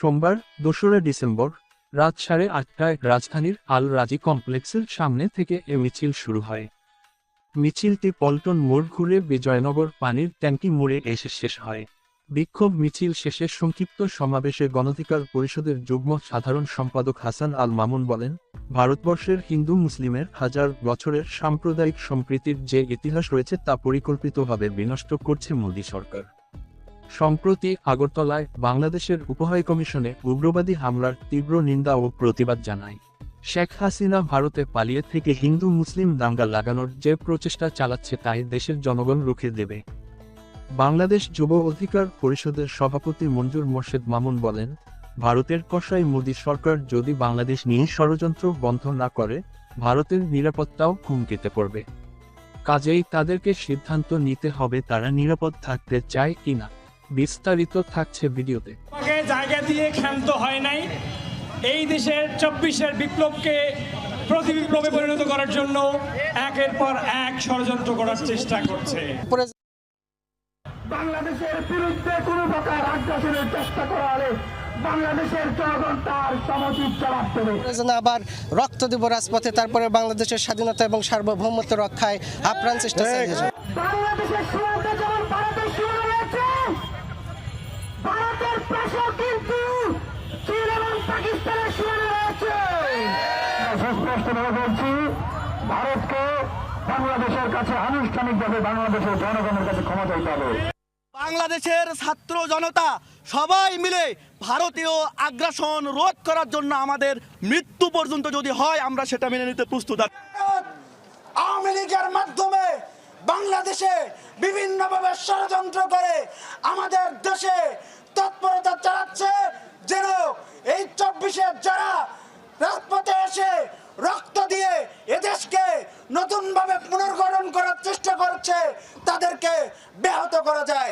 সোমবার, দোসরা ডিসেম্বর, রাত সাড়ে আটটায় রাজধানীর আল রাজি কমপ্লেক্সের সামনে থেকে এ মিছিল শুরু হয়। মিছিলটি পল্টন মোড় ঘুরে বিজয়নগর পানির ট্যাঙ্কি মোড়ে এসে শেষ হয়। বিক্ষোভ মিছিল শেষে সংক্ষিপ্ত সমাবেশে গণধিকার পরিষদের যুগ্ম সাধারণ সম্পাদক হাসান আল মামুন বলেন, ভারতবর্ষের হিন্দু মুসলিমের হাজার বছরের সাম্প্রদায়িক সম্প্রীতির যে ইতিহাস রয়েছে তা পরিকল্পিতভাবে বিনষ্ট করছে মোদী সরকার। সম্প্রতি আগরতলায় বাংলাদেশের উপহাই কমিশনে উগ্রবাদী হামলার তীব্র নিন্দা ও প্রতিবাদ জানায়। শেখ হাসিনা ভারতে পালিয়ে থেকে হিন্দু মুসলিম দাঙ্গা লাগানোর যে প্রচেষ্টা চালাচ্ছে তাই দেশের জনগণ রুখে দেবে। বাংলাদেশ যুব অধিকার পরিষদের সভাপতি মঞ্জুর মোর্শেদ মামুন বলেন, ভারতের কষাই মোদী সরকার যদি বাংলাদেশ নিয়ে ষড়যন্ত্র বন্ধ না করে, ভারতের নিরাপত্তাও হুমকিতে পড়বে। কাজেই তাদেরকে সিদ্ধান্ত নিতে হবে তারা নিরাপদ থাকতে চায় কিনা। বিস্তারিত থাকছে ভিডিওতে। জায়গা দিয়ে ক্ষান্ত হয় নাই। এই দেশের চব্বিশের বিপ্লবকে প্রতি বিপ্লবে পরিণত করার জন্য একের পর এক ষড়যন্ত্র করার চেষ্টা করছে। বাংলাদেশের বিরুদ্ধে কোনো প্রকার আগ্রাসনের চেষ্টা করা হলে বাংলাদেশের জনগণ তার সমুচিত জবাব দেবে। আবার রক্ত দিব রাজপথে তারপরে বাংলাদেশের স্বাধীনতা এবং সার্বভৌমত্ব রক্ষায় আপ্রাণ চেষ্টা চালিয়ে বাংলাদেশের সীমান্তে যেমন ভারতের সীমানা রয়েছে পাকিস্তানের সীমানা রয়েছে সুস্পষ্টভাবে বলছি ভারতকে বাংলাদেশের কাছে আনুষ্ঠানিকভাবে বাংলাদেশের জনগণের কাছে ক্ষমা চাইতে হবে। বাংলাদেশের ছাত্র জনতা সবাই মিলে ভারতীয় আগ্রাসন রোধ করার জন্য আমাদের মৃত্যু পর্যন্ত যদি হয় আমরা সেটা মেনে নিতে প্রস্তুত আছি। আওয়ামী লীগের মাধ্যমে বাংলাদেশে বিভিন্নভাবে ষড়যন্ত্র করে আমাদের দেশে তৎপরতা চালাচ্ছে যেন এই চব্বিশে যারা রাজপথে এসে রক্ত দিয়ে এদেশকে নতুনভাবে পুনর্গঠন করার চেষ্টা করছে তাদেরকে ব্যাহত করা যায়।